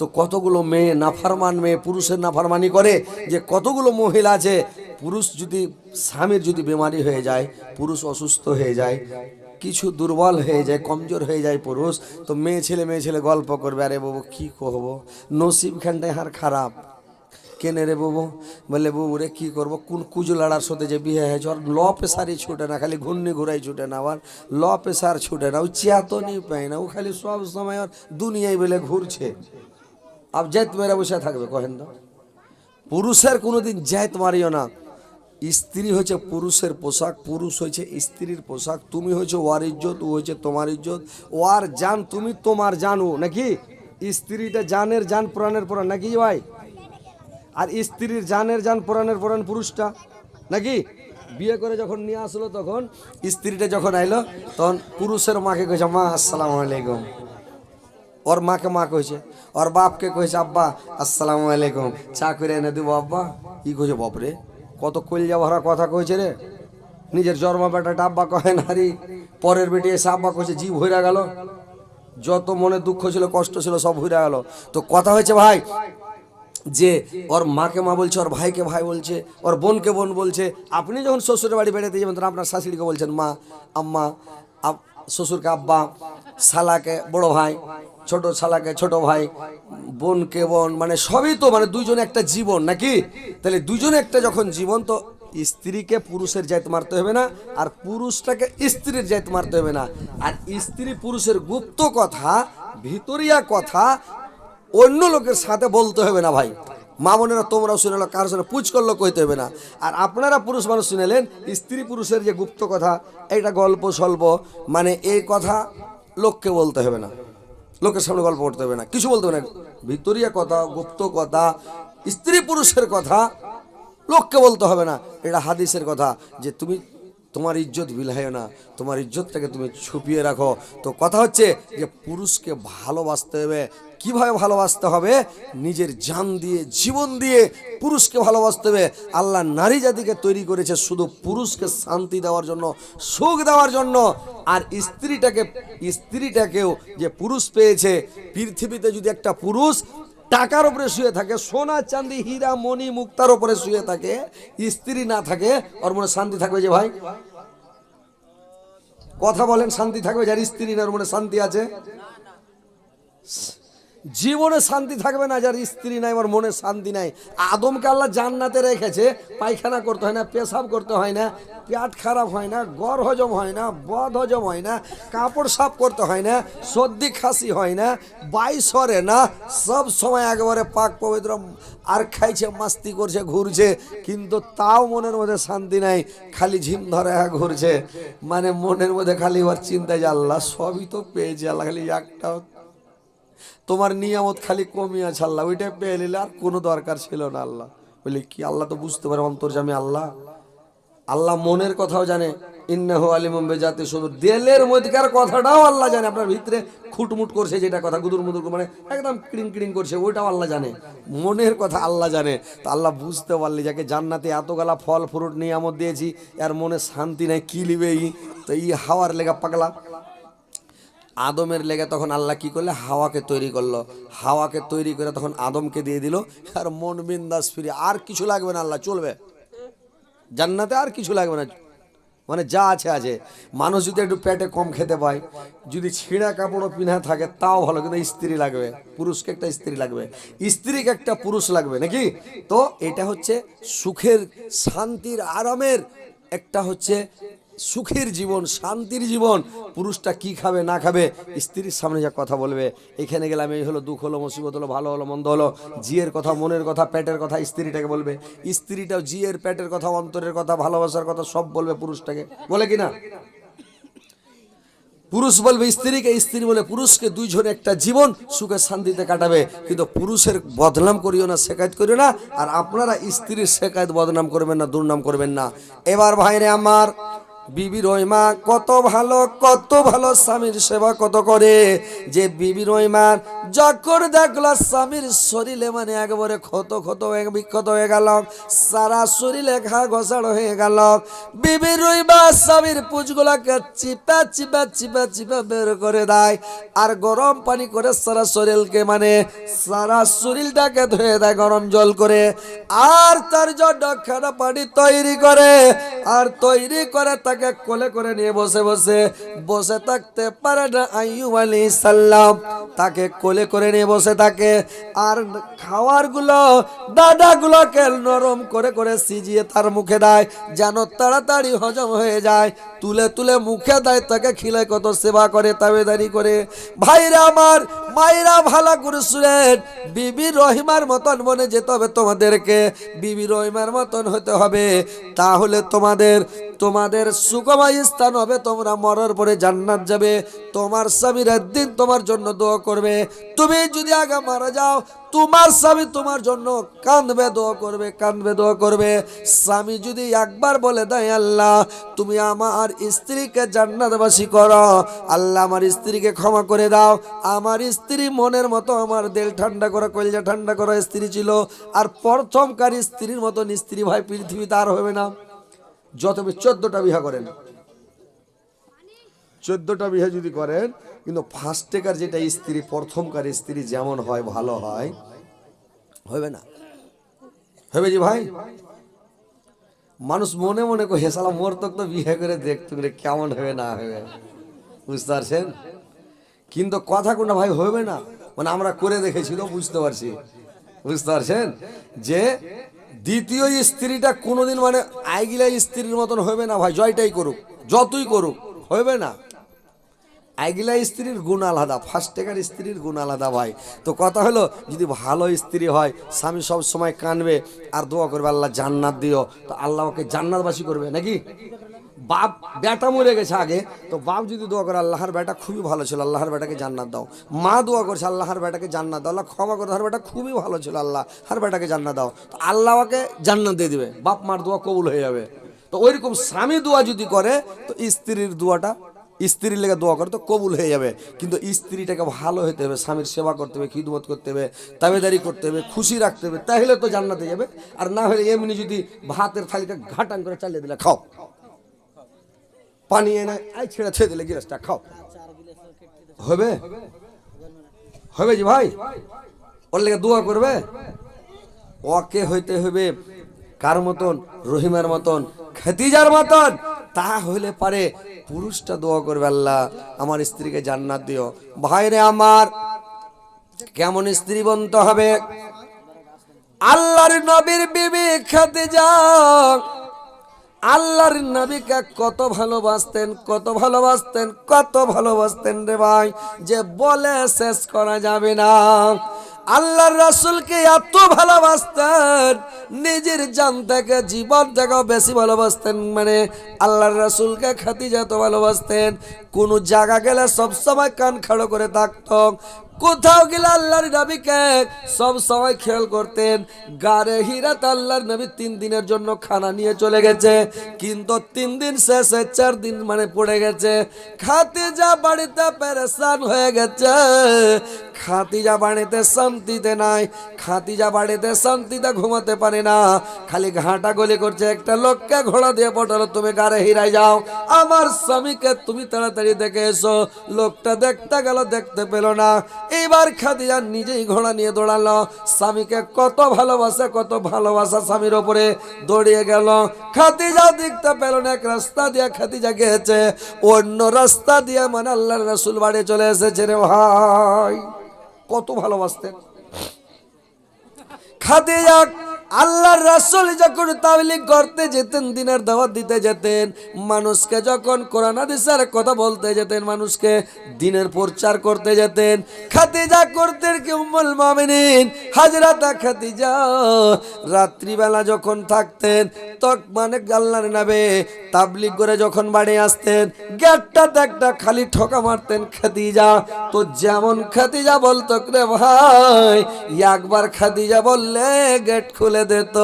তো কতগুলো মেয়ে নাফারমান মেয়ে পুরুষের নাফারমানি করে? যে কতগুলো মহিলা আছে, পুরুষ যদি, স্বামীর যদি বেমারি হয়ে যায়, পুরুষ অসুস্থ হয়ে যায়, কিছু দুর্বল হয়ে যায়, কমজোর হয়ে যায় পুরুষ, তো মেয়ে ছেলে মেয়ে ছেলে গল্প করবে, আরে বাবু, কি করব? নসিব খানটাই হার খারাপ। কেনে রে বাবু? বলে, বাবু রে, কী করব? কোন কুজলাড়ার সাথে যে বিয়ে হয়েছে? ওর ল প্রেসারই ছুটে না, খালি ঘূর্ণি ঘুরাই ছুটে না আবার ল প্রেসার ছুটে না, ও চেতনই পায় না, ও খালি সব সময় ওর দুনিয়ায় বলে ঘুরছে। আব জেত মেরা বসে থাকবে, কহেন তো। পুরুষের কোনোদিন জেত মারিও না। স্ত্রী হচ্ছে পুরুষের পোশাক, পুরুষ হয়েছে স্ত্রীর পোশাক। তুমি হচ্ছে ওয়ার ইজ্জত, ও হয়েছে তোমার ইজ্জত। ওয়ার জান, তুমি তোমার জানো নাকি? স্ত্রীটা জানের জান, প্রাণের প্রাণ, নাকি ভাই? আর স্ত্রীর জানের জান, প্রাণের প্রাণ পুরুষটা, নাকি? বিয়ে করে যখন নিয়ে আসলো তখন স্ত্রীটা যখন আইলো, তখন পুরুষের মাকে কইছে, মা, আসসালামু আলাইকুম। ওর মাকে মা কইছে, ওর বাপকে কইছে, আব্বা, আসসালামু আলাইকুম, চা করে এনে দেবো, আব্বা। কি কইছে, বাপরে, কত কলজা ভরা কথা কইছে রে। নিজের জন্মা বেটাটা আব্বা কহে না রে। পরের বেটি এসে আব্বা কইছে জীব হইরা গেল। যত মনে দুঃখ ছিল, কষ্ট ছিল, সব হইরা গেল। তো কথা হয়েছে, ভাই, যে ওর মাকে মা বলছে, ওর ভাইকে ভাই বলছে, ওর বোনকে বোন বলছে, আপনি যখন শ্বশুরের বাড়ি বেড়াতে যাবেন, তখন আপনার শাশুড়িকে বলছেন, মা, আম্মা শ্বশুরকে আব্বা, শালাকে বড় ভাই। ছোট শালাকে, ছোট ভাই, বোনকে, বোন মানে সবই তো মানে দুইজনে একটা জীবন, নাকি? তাহলে দুইজনে একটা যখন জীবন, তো স্ত্রীকে পুরুষের জায়ত মারতে হবে না, আর পুরুষটাকে স্ত্রীর জায়ত মারতে হবে না। আর স্ত্রী পুরুষের গুপ্ত কথা, ভিতরিয়া কথা, অন্য লোকের সাথে বলতে হবে না ভাই। মা বোনেরা, তোমরাও শুনেলো কারোর সাথে পুচ করল কইতে হবে না। আর আপনারা পুরুষ মানুষ শুনেলেন স্ত্রী পুরুষের যে গুপ্ত কথা এটা গল্প, স্বল্প মানে এই কথা লোককে বলতে হবে না। লোকের সামনে গল্প করতে হবে না। কিছু বলতে হবে না। ভিতরিয়া কথা, গুপ্ত কথা, স্ত্রী পুরুষের কথা লোককে বলতে হবে না। এটা হাদিসের কথা যে তুমি তোমার ইজ্জত বিলায় না, তোমার ইজ্জতটাকে তুমি ছুপিয়ে রাখো। তো কথা হচ্ছে যে পুরুষকে ভালোবাসতে হবে কীভাবে ভালোবাসতে হবে? নিজের জান দিয়ে, জীবন দিয়ে পুরুষকে ভালোবাসতে হবে। আল্লাহ নারী জাতিকে তৈরি করেছে শুধু পুরুষকে শান্তি দেওয়ার জন্য, সুখ দেওয়ার জন্য। আর স্ত্রীটাকে, স্ত্রীটাকেও যে পুরুষ পেয়েছে, পৃথিবীতে যদি একটা পুরুষ টাকার উপরে শুয়ে থাকে, সোনা, চাঁদি, হীরা, মণি, মুক্তার উপরে শুয়ে থাকে, স্ত্রী না থাকে, ওর মনে শান্তি থাকবে যে ভাই? কথা বলেন, শান্তি থাকবে যার স্ত্রী না ওর মনে শান্তি আছে? জীবনে শান্তি থাকবে না যার স্ত্রী নাই, আমার মনে শান্তি নাই। আদমকে আল্লাহ জান্নাতে রেখেছে, পায়খানা করতে হয় না, পেশাব করতে হয় না, পেট খারাপ হয় না, গড় হজম হয় না, বদ হজম হয় না, কাপড় সাফ করতে হয় না, সর্দি খাসি হয় না, বাই সরে না, সব সময় একেবারে পাক পবিত্র, আর খাইছে, মাস্তি করছে, ঘুরছে, কিন্তু তাও মনের মধ্যে শান্তি নাই, খালি ঝিম ধরে ঘুরছে। মানে মনের মধ্যে খালি ওর চিন্তা যে আল্লাহ সবই তো পেয়েছে, আল্লাহ খালি একটাও তোমার নিয়ামত খালি কমিয়ে আল্লাহ ওইটা পেয়ে নিলে আর কোনো দরকার ছিল না আল্লাহ। বলি, কি আল্লাহ তো বুঝতে পারে অন্তর্জামী আল্লাহ? আল্লাহ মনের কথাও জানে, ইন্নাহ আলিমম বেজাতে শুধু দেলের মধ্যকার কথাটাও আল্লাহ জানে, আপনার ভিতরে খুটমুট করছে যেটা কথা, গুদুর মুদুর মানে একদম ক্রিং ক্রিং করছে, ওইটাও আল্লাহ জানে। মনের কথা আল্লাহ জানে। তো আল্লাহ বুঝতে পারলি, যাকে জান্নাতে এতগালা ফল, ফ্রুট, নিয়ামত দিয়েছি, এর মনে শান্তি নাই, কি লিবে তো এই হাওয়ার লেগা পাগলা। আদমের লেগে তখন আল্লাহ কি করলে? হাওয়াকে তৈরি করল। হাওয়াকে তৈরি করে তখন আদমকে দিয়ে দিল। আর মন বিন্দাস ফিরে। আর কিছু লাগবে না আল্লাহ, চলবে। জান্নাতে আর কিছু লাগবে না। মানে যা আছে আছে। মানুষ যদি একটু পেটে কম খেতে পায়, যদি ছিঁড়া কাপড়ও পিনা থাকে, তাও ভালো। কিন্তু স্ত্রী লাগবে। পুরুষকে একটা স্ত্রী লাগবে। স্ত্রীকে একটা পুরুষ লাগবে, নাকি? তো এটা হচ্ছে সুখের, শান্তির আরামের একটা হচ্ছে সুখের জীবন, শান্তির জীবন। পুরুষটা কি খাবে, না খাবে, স্ত্রীর সামনে যা কথা বলবে। এখানে গেলাম, এই হলো, দুঃখ হলো, মুসিবত হলো, ভালো হলো, মন্দ হলো। জিয়ের কথা, মনের কথা, পেটের কথা, স্ত্রীটাকে বলবে। স্ত্রীটাও জিয়ের পেটের কথা, অন্তরের কথা, ভালোবাসার কথা, সব বলবে পুরুষটাকে। বলে কি না পুরুষ বলবে, স্ত্রীকে, স্ত্রী বলে, পুরুষকে দুইজনে একটা জীবন সুখে শান্তিতে কাটাবে। কিন্তু পুরুষের বদনাম করিও না, শেখায়ত করিও না। আর আপনারা স্ত্রীর শেখায়ত বদনাম করবেন না, দুর্নাম করবেন না। এবার ভাইরে আমার বিবি রহিমা কত ভালো কত ভালো স্বামীর সেবা কত করে। যে বিবি রহিমার যখন দেখল স্বামীর শরীরে মানে একবারে ক্ষত ক্ষত হয়ে, বিক্ষত হয়ে গেল, সারা শরীরে ঘা ঘষাড় হয়ে গেল, বিবি রহিমা স্বামীর পুজগুলাকে চিপা চিপা চিপা চিপা বের করে দেয় আর গরম পানি করে সারা শরীরকে মানে সারা শরীরটাকে ধুয়ে দেয়, গরম জল করে। আর তার জন্য খানা পানি তৈরি করে, আর তৈরি করে তাকে কোলে করে নিয়ে বসে বসে বসে থাকতে পারে না আইয়ুব আলী সাল্লাম। তাকে কোলে করে নিয়ে বসে থাকে। আর খাওয়ারগুলো দাদা গুলোকে নরম করে করে সিজিয়ে তার মুখে দেয়, যেন তাড়াতাড়ি হজম হয়ে যায়। তুলে তুলে মুখে দেয়, তাকে খিলে কত সেবা করে, তাবেদারি করে। ভাইরা আমার মায়েরা ভালা করেছিলেন বিবি রহিমার মতন মনে যেতে হবে তোমাদেরকে। বিবি রহিমার মতন হতে হবে। তাহলে তোমাদের তোমাদের সুগময় স্থান হবে, তোমরা মরার পরে জান্নাত যাবে। তোমার স্বামীর একদিন তোমার জন্য দোয়া করবে। তুমি যদি আগে মারা যাও তোমার স্বামী তোমার জন্য কাঁদবে, দোয়া করবে, কাঁদবে, দোয়া করবে। স্বামী যদি একবার বলে দেয়, আল্লাহ, তুমি আমার স্ত্রীকে জান্নাতবাসী করো। আল্লাহ আমার স্ত্রীকে ক্ষমা করে দাও। আমার স্ত্রী মনের মতো, আমার দেল ঠান্ডা করা, কলজা ঠান্ডা করা, স্ত্রী ছিল। আর প্রথমকার স্ত্রীর মতন স্ত্রী ভাই পৃথিবীতে আর হবে না। যত চোদ্দটা বিহা করেন, চোদ্দটা বিহা যদি করেন কিন্তু ফার্স্টেকার যেটা স্ত্রী প্রথমকার স্ত্রী যেমন হয়, ভালো হয়, হবে না? হবে জি ভাই? মানুষ মনে মনে কো হেসালা মোর তো তো বিয়ে করে দেখতে কেমন হবে, না হবে? বুঝতে পারছেন? কিন্তু কথা কোনটা ভাই হবে না? মানে আমরা করে দেখেছি তো বুঝতে পারছি। বুঝতে পারছেন? যে দ্বিতীয় স্ত্রীটা কোনোদিন মানে আইগিলা স্ত্রীর মতন হবে না ভাই, জয়টাই করুক, যতই করুক, হবে না? আইগিলা স্ত্রীর গুণ আলাদা ফার্স্ট টেকার স্ত্রীর গুণ আলাদা ভাই। তো কথা হলো, যদি ভালো স্ত্রী হয়, স্বামী সব সময় কানবে, আর দোয়া করবে, আল্লাহ জান্নাত দিও। তো আল্লাহ ওকে জান্নাতবাসী করবে, নাকি? বাপ, বেটা মরে গেছে আগে, তো বাপ যদি দোয়া করে, আল্লাহর বেটা খুবই ভালো ছিল, আল্লাহর বেটাকে জান্নাত দাও। মা দোয়া করছে, আল্লাহর বেটাকে জান্নাত দাও। আল্লাহ ক্ষমা করে হার বেটা খুবই ভালো ছিল, আল্লাহ হার বেটাকে জান্নাত দাও। তো আল্লাহ ওকে জান্নাত দিয়ে দিবে, বাপ মার দোয়া কবুল হয়ে যাবে। তো ওইরকম স্বামী দোয়া যদি করে, তো স্ত্রীর দোয়াটা স্ত্রীর লেগে দোয়া করে তো কবুল হয়ে যাবে। কিন্তু স্ত্রীটাকে ভালো হতে হবে, স্বামীর সেবা করতে হবে, খিদমত করতে হবে, তাবেদারি করতে হবে, খুশি রাখতে হবে, তাহলে তো জান্নাতে যাবে। আর না হলে এমনি যদি ভাতের থালিটা ঘাটান করে চালিয়ে দিলে খাও। পানি এনে আই ছেড়ে ছেড়ে দিলে গিলাসটা খাও। হবে? হবে জি ভাই? ওর লেগে দোয়া করবে? ওকে হইতে হবে কার মতন? রহিমার মতন? খেতিজার মতন? তা হইলে পারে পুরুষটা দোয়া করবে, আল্লাহ আমার স্ত্রীকে জান্নাত দিও। ভাইরে আমার, কেমন স্ত্রী বনতে হবে? আল্লাহর নবীর বিবি খেতে যাক আল্লাহর নবীকে কত ভালোবাসতেন কত ভালোবাসতেন কত ভালোবাসতেন রে ভাই, যে বলে শেষ করা যাবে না। আল্লাহর রাসুলকে এত ভালোবাসতেন, নিজের জান থেকে, জীবন থেকেও বেশি ভালোবাসতেন। মানে আল্লাহর রাসুলকে খাতি যত ভালোবাসতেন, কোনো জায়গা গেলে সবসময় কান খাড়ো করে থাকতো। কোথাও গেলে আল্লাহর নবীকে সব সময় খেয়াল করতেন। গারে হিরাত আল্লাহর নবী তিন দিনের জন্য খানা নিয়ে চলে গেছে। কিন্তু তিন দিন শেষে চার দিন মানে পড়ে গেছে। খাতিজা বাড়িতে পেরেশান হয়ে গেছে। খাতিজা বাড়িতে শান্তিতে নাই। খাতিজা বাড়িতে শান্তিতে ঘুমাতে পারে না। খালি ঘাটা গলি করছে একটা লোককে ঘোড়া দিয়ে পটালো, তুমি গারে হিরাই যাও। আমার স্বামীকে তুমি তাড়াতাড়ি দেখে এসো। লোকটা দেখতে গেল, দেখতে পেল না। এইবার খাদিজা নিজেই ঘোড়া নিয়ে দৌড়ালো। স্বামীকে কত ভালোবাসা কত ভালোবাসা স্বামীর ওপরে দৌড়িয়ে গেল। খাদিজা দেখতে পেল না, এক রাস্তা দিয়ে খাদিজা গিয়েছে। অন্য রাস্তা দিয়ে মানে আল্লাহর রসুল বাড়ি চলে এসেছে রে ভাই। কত ভালোবাসতেন। খাদিজা আল্লাহর রাসুল যখন তাবলিগ করতে যেতেন, দিনের দাওয়াত দিতে যেতেন, মানুষকে যখন কোরআন, হাদিসের কথা বলতে যেতেন, মানুষকে দিনের প্রচার করতে যেতেন, খাদিজা করতেন কি উম্মুল মুমিনিন, হাজরাতা খাদিজা, রাত্রিবেলা যখন থাকতেন তক মানে আল্লাহর নামে তাবলিগ করে যখন বাড়ি আসতেন, গেটটা একটা খালি ঠকা মারতেন খাদিজা। তো যেমন খাদিজা বলতো রে ভাই? একবার খাদিজা বললে গেট খুলে দিত।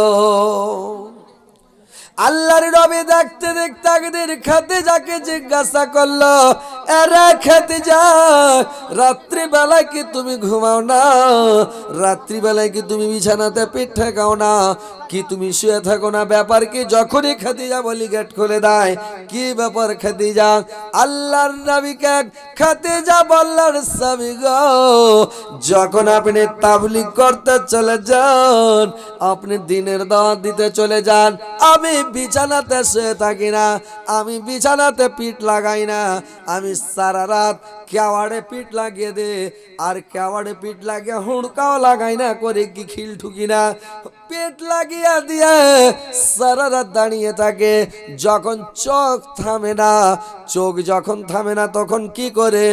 আল্লাহর রবি দেখতে দেখতে একদিন খেতে যাকে জিজ্ঞাসা করল, এরা খেতে যা রাত্রিবেলায় কি তুমি ঘুমাও না? রাত্রিবেলায় কি তুমি বিছানাতে পিঠ ঠেকাও না? কি তুমি শুয়ে থাকো না? ব্যাপার কি যখনই খাদিজা বলি গেট খুলে দেয়, কি ব্যাপার খাদিজা? আল্লাহর নবীকে খাদিজা বললার স্বামী গো, যখন আপনি তাবলিগ করতে চলে যান, আপনি দিনের দাওয়াত দিতে চলে যান, আমি বিছানাতে শুয়ে থাকি না, আমি বিছানাতে পিঠ লাগাই না, আমি সারা রাত কেওয়াড়ে পিঠ লাগিয়ে দে, আর কেওয়াড়ে পিঠ লাগিয়ে হুড়কাও লাগাই না, করে কি খিল ঠুকি না। পেট লাগিয়া দিয়ে সারা রাত দাঁড়িয়ে থাকে। যখন চোখ থামে না, চোখ যখন থামে না, তখন কি করে?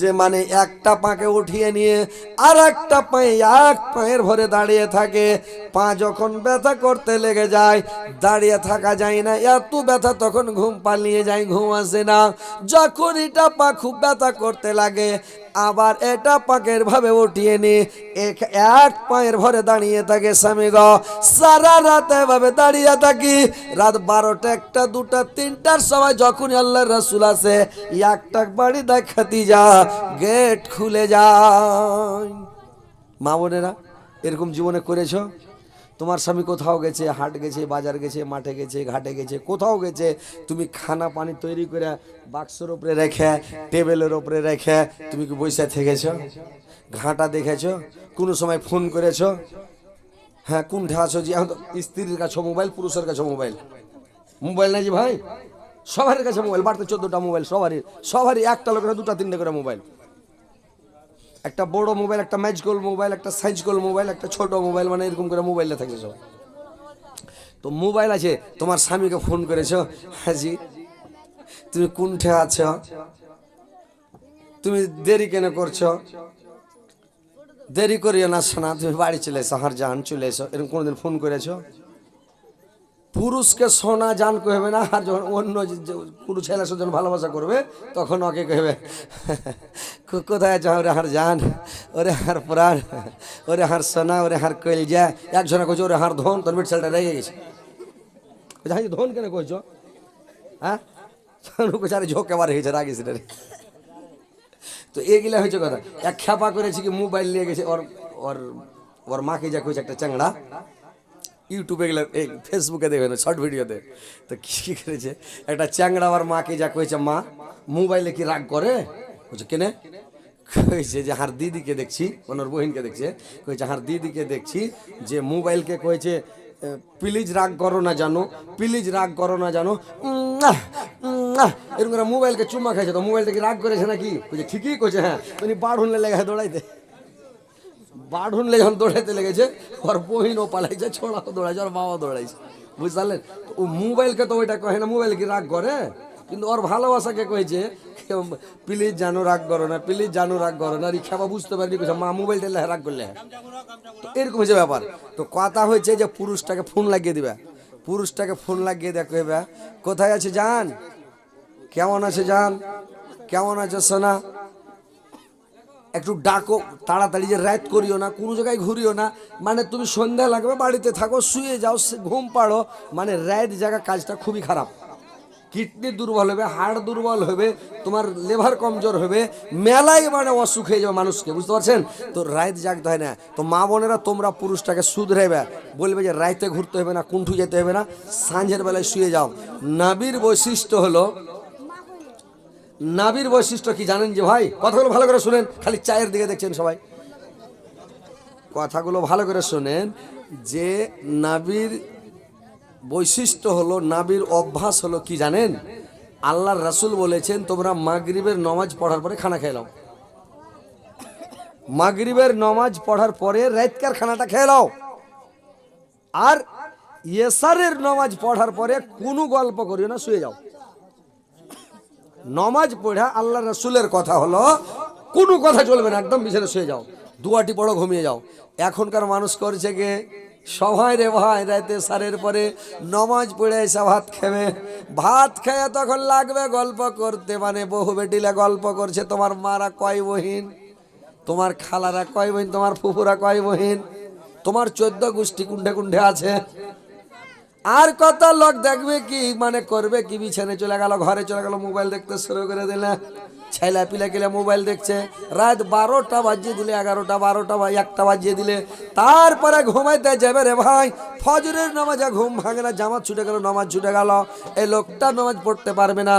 যে মানে একটা পাকে উঠিয়ে নিয়ে আর একটা পায়ে, এক পায়ের ভরে দাঁড়িয়ে থাকে। পা যখন ব্যথা করতে লেগে যায়, দাঁড়িয়ে থাকা যায় না। এত ব্যথা তখন ঘুম পালিয়ে যায়, ঘুম আসে না। যখন এটা পা খুব ব্যথা করতে লাগে আবার এটা পাকের ভাবে উঠিয়ে নি। এক- এক পায়ের ভরে দাঁড়িয়ে থাকে স্বামী গ। সারা রাত এভাবে দাঁড়িয়ে থাকি। রাত বারোটা একটা, দুটা, তিনটার সময় যখন আল্লাহ রসুল আছে একটা বাড়ি দেখাতি যা, গেট খুলে যা মা বোনেরা, এরকম জীবনে করেছ? তোমার স্বামী কোথাও গেছে, হাট গেছে, বাজার গেছে, মাঠে গেছে, ঘাটে গেছে, কোথাও গেছে, তুমি খানা পানি তৈরি করে বাক্সের উপরে রেখে, টেবিলের উপরে রেখে তুমি কি বসে থেকেছো? ঘাটা দেখেছ? কোনো সময় ফোন করেছ? হ্যাঁ কোনটা আছো যে স্ত্রীর কাছে মোবাইল, পুরুষের কাছে মোবাইল। মোবাইল নাই যে ভাই? সবার কাছে মোবাইল, বাড়তে চোদ্দটা মোবাইল, সবারই সবারই একটা লোকের দুটা, তিনটে করে মোবাইল। একটা বড় মোবাইল একটা ম্যাচ গোল মোবাইল একটা সাইজ গোল মোবাইল একটা ছোট মোবাইল মানে এরকম করে মোবাইলে থাকে সব। তো মোবাইল আছে, তোমার স্বামীকে ফোন করেছ হাজি জি। তুমি কোনঠে আছো? তুমি দেরি কেন করছ? দেরি করিও না শোনা তুমি বাড়ি চলে এসো, হার জান চলে এসো, এরকম কোনোদিন ফোন করেছ? পুরুষকে সোনা জান কহবে না, আর যখন অন্য যে- যে কোনো ছেলে যখন ভালোবাসা করবে, তখন ওকে কহবে কোথায় আছে? ওরে হার জান, ওরে হার প্রাণ, ওরে হার সোনা, ওরে হার কইলজা একজনে কইছে, ওরে হার ধন, তোর বেট ছেলেটা রেগে গেছে। জানি ধন কেন কইছ? হ্যাঁ? আরে ঝোঁক এবার হয়েছে রাগিস রে। তো এগুলা হয়েছে কথা। এক খেপা করেছে কি, মোবাইল নিয়ে গেছে, ওর ওর ওর মাকে যা কইছে, একটা চ্যাংড়া। ইউটিউবে গেলে, এই ফেসবুকে দেখবেন শর্ট ভিডিওতে তো। কি করেছে? একটা চ্যাংড়া আমার মাকে যা কইছে মা মোবাইলে কি রাগ করে? বলছে, কেনে? কইছে যে, হার দিদিকে দেখছি ওনার বহিনকে দেখছে। কইছে হার দিদিকে দেখছি যে মোবাইলকে কইছে প্লিজ রাগ করো না জানো প্লিজ রাগ করো না জানো। এরকম মোবাইলকে চুম্মা খাইছে, তো মোবাইলটা কি রাগ করেছে নাকি? কইছে ঠিকই কইছে হ্যাঁ। উনি বাড়ুনলে লেগে দৌড়াইতে। বাড়ুনলে যখন দৌড়াইতে লেগেছে, ওর বহিনও পালাইছে, ছোড়াও দৌড়াইছে, ওর বাবা দৌড়াইছে। বুঝতে ও মোবাইলকে তো ওইটা কহে না, মোবাইল কি রাগ করে? কিন্তু ওর ভালোবাসাকে কয়েছে প্লিজ জানো রাগ করো না, প্লিজ জানো রাগ করো না রিক্সাবা বুঝতে পারিনি, কইছে, মা মোবাইলটা রাগ করলে তো এরকম হয়েছে ব্যাপার। তো কথা হয়েছে যে পুরুষটাকে ফোন লাগিয়ে দিবে। পুরুষটাকে ফোন লাগিয়ে দেখবে কোথায় আছে জান? কেমন আছে জান? কেমন আছে সোনা? একটু ডাকো, তাড়াতাড়ি যে রাত করিও না, কোনো জায়গায় ঘুরিও না। মানে তুমি সন্ধ্যা লাগবে, বাড়িতে থাকো, শুয়ে যাও ঘুম পাড়ো। মানে রাত জায়গা কাজটা খুবই খারাপ। কিডনি দুর্বল হবে, হাড় দুর্বল হবে, তোমার লেভার কমজোর হবে মেলাই মানে অসুখ হয়ে যাবে মানুষকে, বুঝতে পারছেন? তো রাত জাগতে হয় না। তো মা বোনেরা, তোমরা পুরুষটাকে শুধরাইবে। বলবে যে রাইতে ঘুরতে হবে না, কুণ্ঠু যেতে হবে না, সাঁঝের বেলায় শুয়ে যাও। নাবির বৈশিষ্ট্য হলো নাবির বৈশিষ্ট্য কি জানেন যে ভাই? কথাগুলো ভালো করে শুনেন, খালি চায়ের দিকে দেখছেন সবাই। কথাগুলো ভালো করে শোনেন যে নাবির বৈশিষ্ট্য হলো, নাবির অভ্যাস হলো কি জানেন? আল্লাহর রাসূল বলেছেন, তোমরা মাগরিবের নমাজ পড়ার পরে খানা খেয়ে নাও। মাগরিবের নমাজ পড়ার পরে রাতকার খানাটা খেয়ে নাও। আর ইয়েসারের নমাজ পড়ার পরে কোনো গল্প করিও না, শুয়ে যাও। নমাজ পড়া আল্লাহ রসুলের কথা হলো, কোনো কথা চলবে না, একদম বিছানে শুয়ে যাও। দুয়াটি পড়ো, ঘুমিয়ে যাও। এখনকার মানুষ করছে গে সবাই রে ভাই, রাতে সারের পরে নমাজ পড়ে এসে ভাত খেবে। ভাত খেয়ে তখন লাগবে গল্প করতে মানে বহু বেটিলা গল্প করছে, তোমার মারা কয় বহিন? তোমার খালারা কয় বহিন? তোমার ফুফুরা কয় বহিন? তোমার চোদ্দ গোষ্ঠী কুণ্ঠে কুণ্ঠে আছে? আর কত লোক দেখবে কি মানে করবে কি বিছানে চলে গেল, ঘরে চলে গেল, মোবাইল দেখতে শুরু করে দিলে। ছেলে পিলা গেলে মোবাইল দেখছে। রাত বারোটা বাজিয়ে দিলে, এগারোটা, বারোটা বা একটা বাজিয়ে দিলে। তারপরে ঘুমাইতে যাবে রে ভাই। ফজরের নামাজে ঘুম ভাঙে না, জামাত ছুটে গেল, নামাজ ছুটে গেল। এই লোকটা নামাজ পড়তে পারবে না।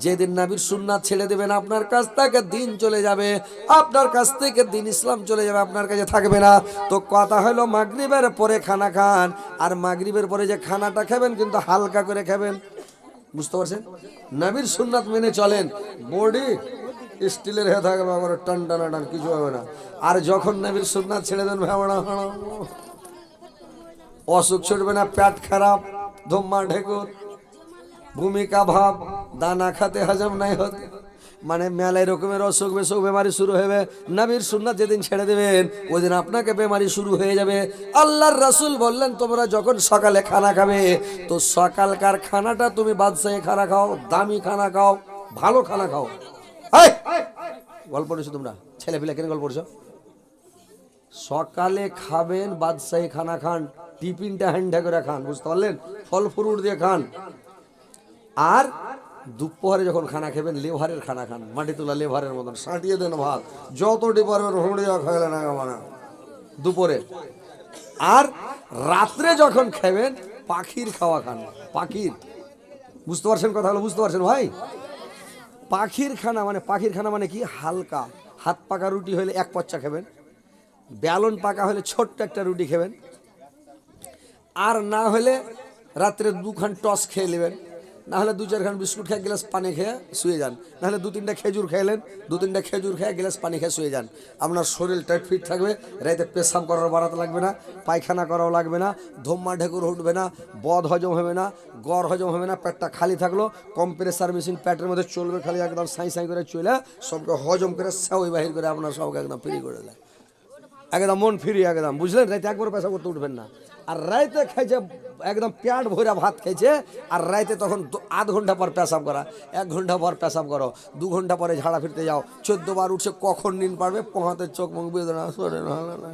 যেদিন নাবির সুন্নাত ছেড়ে দেবেন, আপনার কাছ থেকে দিন চলে যাবে। আপনার কাছ থেকে দিন ইসলাম চলে যাবে, আপনার কাছে থাকবে না। তো কথা হলো মাগরিবের পরে খানা খান। আর মাগরিবের পরে যে খানাটা খাবেন, কিন্তু হালকা করে খাবেন। বুঝতে পারছেন? নাবির সুন্নাত মেনে চলেন। বডি স্টিলের হয়ে থাকবে, আমার টান টানা টান, কিছু হবে না। আর যখন নাবির সুন্নাত ছেড়ে দেন ভাবনা অসুখ ছুটবে না, পেট খারাপ ধুম্মা ঢেকুর, ভূমিকা ভাব, দানা খাতে হজম নাই হতে। মানে মেলায় রকমের অসুখ বেসুখ বেমারি শুরু হবে, নবীর সুন্নাত যেদিন ছেড়ে দেবেন ওই দিন আপনাকে বেমারি শুরু হয়ে যাবে। আল্লাহর রাসূল বললেন, তোমরা যখন সকালে খানা খাবে, তো সকালকার খানাটা তুমি বাদশাহী খানা খাও, দামি খানা খাও, ভালো খানা খাও! গল্প পড়েছো তোমরা? ছেলে পিলা কেন গল্প পড়ছো? সকালে খাবেন, বাদশাহী খানা খান, টিফিনটা হ্যান্ডা করে খান, বুঝতে পারলেন? ফল, ফ্রুট দিয়ে খান। আর দুপুরে যখন খানা খেবেন, লেভারের খানা খান মাটি তোলা লেভারের মতন সাঁটিয়ে দেন ভাত। যতটি পারবেন খাইলে না মানে? দুপুরে। আর রাত্রে যখন খাবেন, পাখির খাওয়া খান। পাখির। বুঝতে পারছেন কথা হলো, বুঝতে পারছেন ভাই? পাখির খানা মানে পাখির খানা মানে কি? হালকা। হাত পাকা রুটি হলে এক পচ্চা খাবেন। ব্যালন পাকা হলে ছোট্ট একটা রুটি খাবেন। আর না হলে রাত্রে দুখান টস খেয়ে নেবেন। না হলে দু চারখান বিস্কুট খেয়ে গ্লাস পানি খেয়ে শুয়ে যান। নাহলে দু তিনটা খেজুর খেলেন দু তিনটা খেজুর খেয়ে গ্লাস পানি খেয়ে শুয়ে যান। আপনার শরীর টাইট ফিট থাকবে, রাইতে পেশাব করার বাড়াতে লাগবে না, পায়খানা করাও লাগবে না ধোম্মা ঢেকুর উঠবে না, বদ হজম হবে না, গড় হজম হবে না, পেটটা খালি থাকল কম্প্রেসার মেশিন পেটের মধ্যে চলবে খালি, একদম সাই সাই করে চলে, সবকে হজম করে সাউই বাহির করে আপনার সবকে একদম ফ্রি করে দেয়। একদম মন ফিরি একদম বুঝলেন রাইতে একবার পেশা করতে উঠবেন না আর রাইতে খাইছে একদম প্যাট ভরা ভাত খাইছে আর রাইতে তখন আধ ঘণ্টা পর পেশাব করা এক ঘণ্টা পর পেশাব করো দু ঘণ্টা পরে ঝাড়া ফিরতে যাও চোদ্দ বার উঠছে কখন নিন পারবে পোহাতে চোখ মুখ বেদনা না না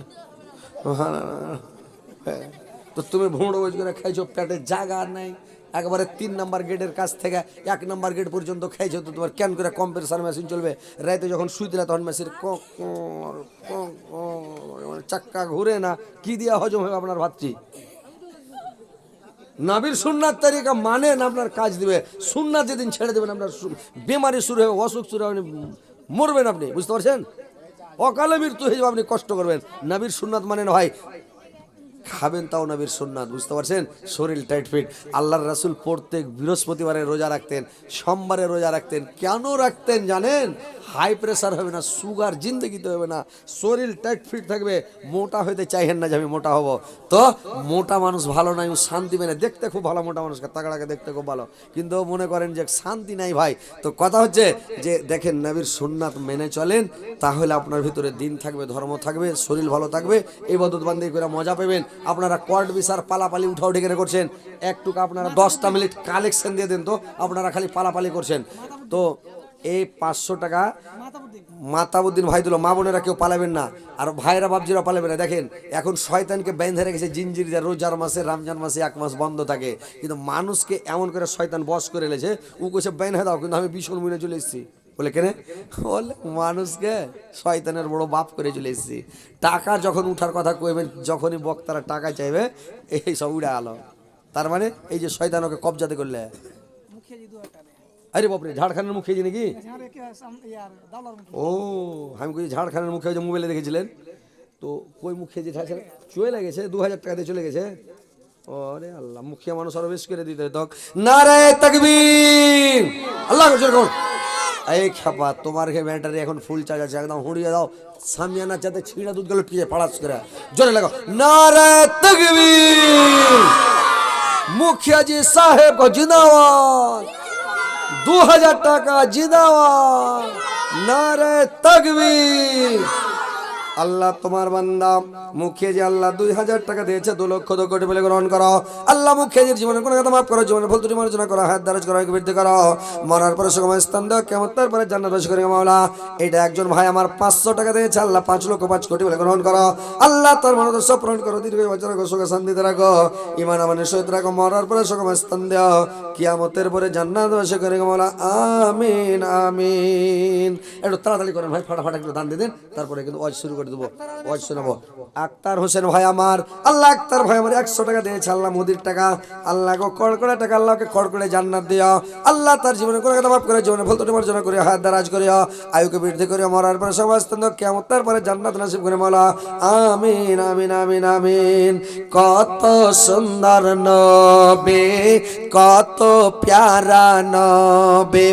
হ্যাঁ। তো তুমি ভুঁড়ো করে খাইছো, পেটে জায়গা নাই। একবারে তিন নাম্বার গেটের কাছ থেকে এক নাম্বার গেট পর্যন্ত খাইছো, তো তোমার কেন করে কম্প্রেসার মেশিন চলবে? রাতে যখন শুই দিলে, তখন মেশিন মানে চাক্কা ঘুরে না, কি দিয়া হজম হবে আপনার ভাতটি নাবির সুন্নাত তারিকা মানেন আপনার কাজ দিবে? সুন্নাত যেদিন ছেড়ে দেবেন, আপনার বেমারি শুরু হবে, অসুখ শুরু হবে মরবেন আপনি, বুঝতে পারছেন? অকালে মৃত্যু হয়ে যাবে, আপনি কষ্ট করবেন। নাবির সুন্নাত মানেন ভাই খাবেন তাও নবীর সুন্নাত বুঝতে পারছেন? শরীর টাইট ফিট আল্লাহর রাসূল প্রত্যেক বৃহস্পতিবারে রোজা রাখতেন, সোমবারে রোজা রাখতেন। কেন রাখতেন জানেন? হাই প্রেশার হবে না সুগার জিন্দগিতে হবে না। শরীর টাইট ফিট থাকবে, মোটা হইতে চাইহেন না যে আমি মোটা হব। তো মোটা মানুষ ভালো নাই শান্তি মেনে দেখতে খুব ভালো মোটা মানুষকে তাগড়াকে দেখতে খুব ভালো। কিন্তু মনে করেন যে শান্তি নাই ভাই। তো কথা হচ্ছে যে, দেখেন নবীর সুন্নাত মেনে চলেন, তাহলে আপনার ভিতরে দিন থাকবে, ধর্ম থাকবে, শরীর ভালো থাকবে এই বদত বান্দি করে মজা পাবেন। আপনারা কোয়ার্ড বিচার পালাপালি উঠাও ঢেকে করছেন একটুকু আপনারা দশটা মিনিট কালেকশন দিয়ে দেন তো, আপনারা খালি পালাপালি করছেন। তো এই পাঁচশো টাকা মাতাবুদ্দিন ভাই দিল মা বোনেরা কেউ পালাবেন না, আর ভাইরা বাবজিরা পালাবেন না। দেখেন, এখন শয়তানকে বেঁধে রেখেছে জিঞ্জির যা, রোজার মাসে, রমজান মাসে এক মাস বন্ধ থাকে। কিন্তু মানুষকে এমন করে শয়তান বস করে এলেছে ও কইছে, বেঁধে দাও, কিন্তু আমি ভীষণ মনে চলে এসেছি। বলে, কেনে? বলে, মানুষকে শয়তানের বড় বাপ করে চলে এসেছি। টাকা যখন উঠার কথা কইবেন, যখনই বক্তারা টাকা চাইবে, এই সব উড়ে আলো। তার মানে এই যে শয়তান ওকে কবজাতে করলে। আরে বাপরে, ঝাড়খানের মুখে যে নাকি? ও, আমি কই ঝাড়খানের মুখে যে মোবাইলে দেখেছিলেন? তো কই মুখে যে ঝাড়খান চলে গেছে, দু হাজার টাকা দিয়ে চলে গেছে। ওরে আল্লাহ মুখিয়া মানুষ আরও বেশ করে দিতে তক নারায় তাকবীর! আল্লাহ করছে কোন এই খেপা তোমার ঘে ব্যাটারি এখন ফুল চার্জ আছে একদম হুড়িয়ে দাও সামিয়ানা চাতে ছিঁড়া দুধ গুলো পিয়ে পড়াস করে জোরে লাগো নারায় তকবীর মুখিয়া জি সাহেব কো জিন্দাবাদ দু হাজার টাকা জিন্দাবাদ নারায় তকবীর আল্লাহ তোমার বান্দা, মুখে যে আল্লাহ দুই হাজার টাকা দিয়েছে, দু লক্ষ দু কোটি বলে গ্রহণ করো। আল্লাহ মুখে যে জীবনের কোনো কথা মাফ করো, জীবনের ভুল ত্রুটি মার্জনা করো, হাত দারাজ করো বৃদ্ধি করো। মরার পরে সময় স্থান দাও, কেমন তারপরে জান্নাত বাসী করে মাওলা। এটা একজন ভাই আমার পাঁচশো টাকা দিয়েছে, আল্লাহ পাঁচ লক্ষ পাঁচ কোটি বলে গ্রহণ করো। আল্লাহ তার মনে সব পূরণ করো, দীর্ঘ বছর রাখো, সুখে শান্তিতে রাখো। ইমান আমাদের সহিত রাখো, মরার পরে সময় স্থান দাও। কিয়ামতের পরে জান্নাত বাসী করে মাওলা। আমিন আমিন। একটু তাড়াতাড়ি করেন ভাই, ফাটাফাট একটু দান দিয়ে দিন, তারপরে কিন্তু ওয়াজ শুরু করে দেবো। ওয়াজ আক্তার হোসেন ভাই আমার। আল্লাহ আক্তার ভাই আমার একশো টাকা দিয়েছে, আল্লাহ মোদির টাকা। আল্লাহ গো, কড়কড়ে টাকা, আল্লাহকে কড়কড়ে জান্নাত দিও। আল্লাহ তার জীবনে কোনো কথা মাফ করে, জীবনে ভুল ত্রুটি মার্জনা করে হাত দারাজ করিও। আয়ুকে বৃদ্ধি করিও, মরার পরে স্থান কেমন তারপরে জান্নাত নাসিব করে মালা। আমিন আমিন আমিন আমিন। কত সুন্দর নবে, কত প্যারা নবে।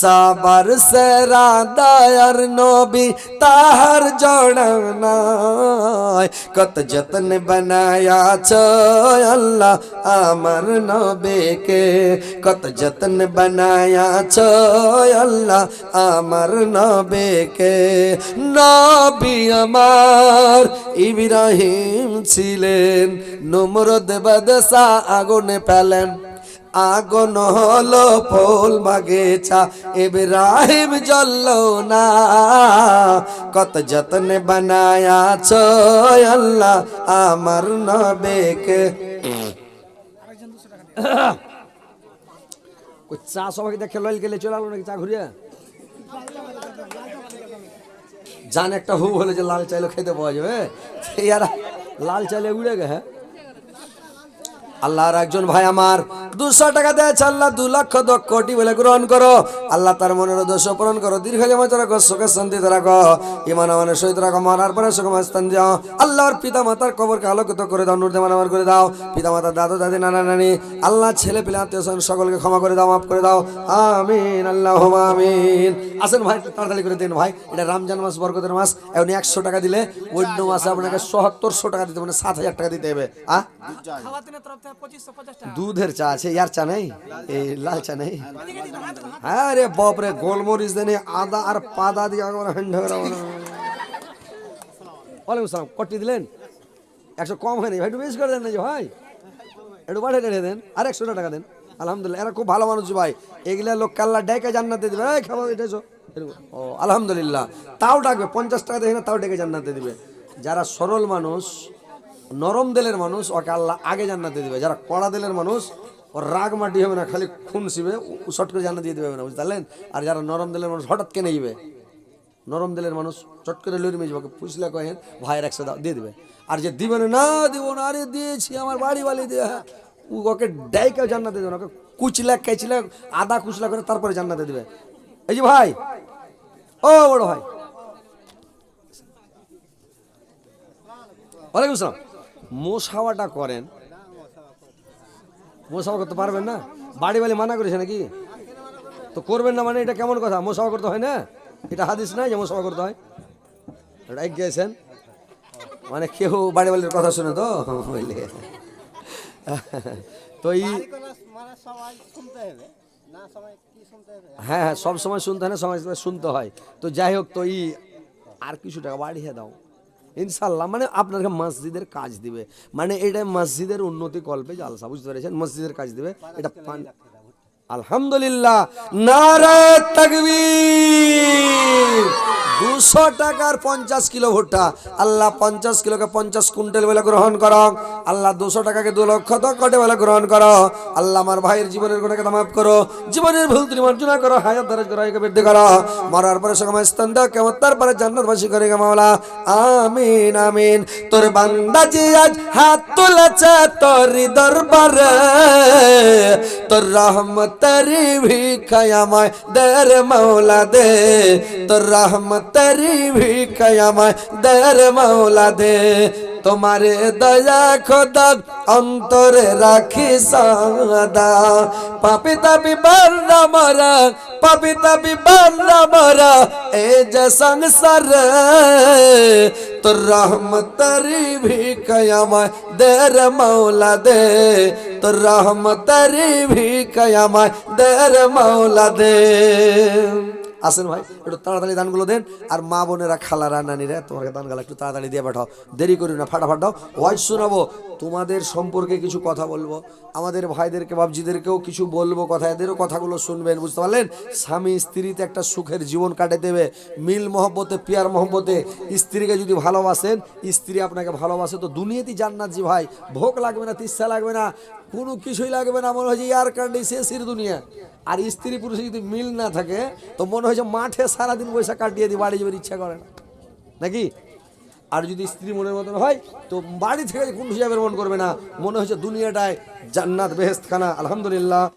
সবার সেরা দয়ার নবী তাহার জড় নাই কত যতন বানায়া আল্লাহ আমার নবেকে। কত যতন বানায়া আল্লাহ আমার নবেকে। নবী আমার ইব্রাহিম ছিলেন, নমরদ বাদশা আগুনে ফেলেন আগুন হলো ফুল বাগিচা, ইব্রাহিম জ্বলল না। কত যত্ন বানায়াছ আল্লাহ আমার নবেকে। চা সবাইকে দেখে লইল গেলে চলে আলো নাকি চা ঘুরিয়ে? জান একটা হু হলে যে লাল চাইলে খেতে পাওয়া যাবে সেই আর লাল চাইলে উড়ে গে হ্যাঁ? আল্লাহর একজন ভাই আমার দুশো টাকা দিয়েছে আল্লাহ দু লক্ষ দশ কোটি বলে গ্রহণ করো। আল্লাহ তার মনের দোষ পূরণ করো। দীর্ঘ জমা রাখো সুখে শান্তিতে রাখো। ইমান আমানের সহিত রাখো মরার পরে সুখম স্থান দিও। আল্লাহর পিতা মাতার কবরকে আলোকিত করে দাও নুরদে আমার করে দাও। পিতা মাতার দাদু দাদি নানা নানি আল্লাহ ছেলে পিলে আত্মীয় স্বজন সকলকে ক্ষমা করে দাও মাফ করে দাও। আমিন আল্লাহ আমিন। আসেন ভাই তাড়াতাড়ি করে দিন ভাই। এটা রমজান মাস বরকতের মাস। এখন একশো টাকা দিলে অন্য মাসে আপনাকে সত্তরশো টাকা দিতে মানে সাত হাজার টাকা দিতে হবে। আ? খাওয়াতেনের তরফ থেকে পঁচিশশো পঞ্চাশ টাকা। দুধের চা আছে। ইয়ার চা নেই? এই লাল চা নেই? হ্যাঁ রে বাপ রে, গোলমরিচ দেনে আদা আর পাদা দিয়ে ওয়ালাইকুম সালাম কটি দিলেন? একশো কম হয়নি, ভাই, একটু বেশি করে দেন না যে ভাই? একটু বাড়িয়ে টেড়ে দেন, আর একশো টাকা দেন। আলহামদুলিল্লাহ, এরা খুব ভালো মানুষ ভাই। এগুলা লোক কাল্লা ডেকে জান্নাতে দিবে। এই খাবার এটা এসো। ও, আলহামদুলিল্লাহ। তাও ডাকবে, পঞ্চাশ টাকা দেখে না, তাও ডেকে জান্নাতে দিবে। যারা সরল মানুষ, নরম দিলের মানুষ, ওকে আল্লাহ আগে জান্নাতে দিবে। যারা কড়া দিলের মানুষ ওর রাগ মাটি হবে না খালি খুন শিবে শর্ট করে জান্নাত দিয়ে দেবে না বুঝতে পারলেন আর যারা নরম দিলের মানুষ হঠাৎ কেনে যাবে নরম দিলের মানুষ চট করে লড়ি মেজবে ওকে পুষলে কহেন ভাইয়ের একশো দিয়ে দেবে আর যে দিবে না, দিব না আরে দিয়েছি আমার বাড়ি বালি দিয়ে ওকে ডাইকে জান্নাতে দেবে না ওকে কুচলা কেচলা আদা কুচলা করে তারপরে জান্নাতে দেবে এই যে ভাই ও বড় ভাই ওয়ালাইকুম সালাম মোসাওয়াটা করেন মোসাওয়া করতে পারবেন না? বাড়ি বাড়ি মানা করেছে নাকি? তো করবেন না মানে এটা কেমন কথা? মোসাওয়া করতে হয় না? এটা হাদিস নাই যে মোসাওয়া করতে হয়। এক গেছেন। মানে কেউ বাড়ি বাড়ির কথা শুনে তো? বুঝলে তো এই মানে হ্যাঁ হ্যাঁ সব সময় শুনতে হয় না সময় সময় শুনতে হয়। তো যাই হোক তো ই আর কিছু টাকা বাড়িয়ে দাও। ইনশাল্লাহ মানে আপনাকে মসজিদের কাজ দিবে। মানে এটা মসজিদের উন্নতি কল্পে জালসা বুঝতে পেরেছেন? মসজিদের কাজ দিবে এটা আলহামদুলিল্লাহ। নারায় তাকবীর। দুশো টাকার পঞ্চাশ কিলো ভুট্টা। আল্লাহ পঞ্চাশ কিলোকে পঞ্চাশ কুইন্টাল বলে গ্রহণ করো। আল্লাহ দুশো টাকাকে দু লক্ষ দশ কোটি বলে গ্রহণ করো। আল্লাহ আমার ভাইয়ের জীবনের গুণাকে মাফ করো। জীবনের ভুল তুমি মার্জনা করো। হায়াত দারাজ করো, একে বৃদ্ধি করো। মরার পরে সকাল স্থান দাও কেমন তারপরে জান্নাতবাসী করে গে মাওলা। আমিন আমিন। তোর বান্দা জি আজ হাত তুলেছে তোর দরবারে। তোর রহমতেরি ভিখায়ামায় দে রে মৌলা দে তোর রহমতেরি ভিখায়ামায় দে রে মৌলা দে তোমারে দয়া খোদা অন্তরে রাখি সাদা। পাপি তাপি বাররা মারা, পাপি তাপি মারা, এ যে সংসার তোর রহমতরি ভি কয়ামায় দে রে মৌলা দে তোর রহমতরি ভি কয়ামায় দে রে মৌলা দে আসেন ভাই, একটু তাড়াতাড়ি দানগুলো দেন। আর মা বোনেরা খালারা নানিরা তোমাকে দান গালা একটু তাড়াতাড়ি দিয়ে পাঠাও। দেরি করি না, ফাটাফাট দাও। ওয়াইজ শোনাবো, তোমাদের সম্পর্কে কিছু কথা বলব। আমাদের ভাইদেরকে বাবজিদেরকেও কিছু বলব কথা, এদেরও কথাগুলো শুনবেন, বুঝতে পারলেন? স্বামী স্ত্রীতে একটা সুখের জীবন কাটে দেবে। মিল মহব্বতে, পিয়ার মহব্বতে স্ত্রীকে যদি ভালোবাসেন, স্ত্রী আপনাকে ভালোবাসে। তো দুনিয়াতেই জান্নাত জি ভাই, ভোগ লাগবে না তিস্সা লাগবে না। কোনো কিছুই লাগবে না। মনে হয় যে ইয়ার কান্ডি শেষের দুনিয়া। আর স্ত্রী পুরুষে যদি মিল না থাকে, তো মনে হয় যে মাঠে সারাদিন পয়সা কাটিয়ে দিই বাড়ি যাবার ইচ্ছা করে না। নাকি? আর যদি স্ত্রী মনের মতন হয়, তো বাড়ি থেকে কোন হিসাবে মন করবে না। মনে হচ্ছে দুনিয়াটায় জান্নাত বেহেস্ত খানা আলহামদুলিল্লাহ।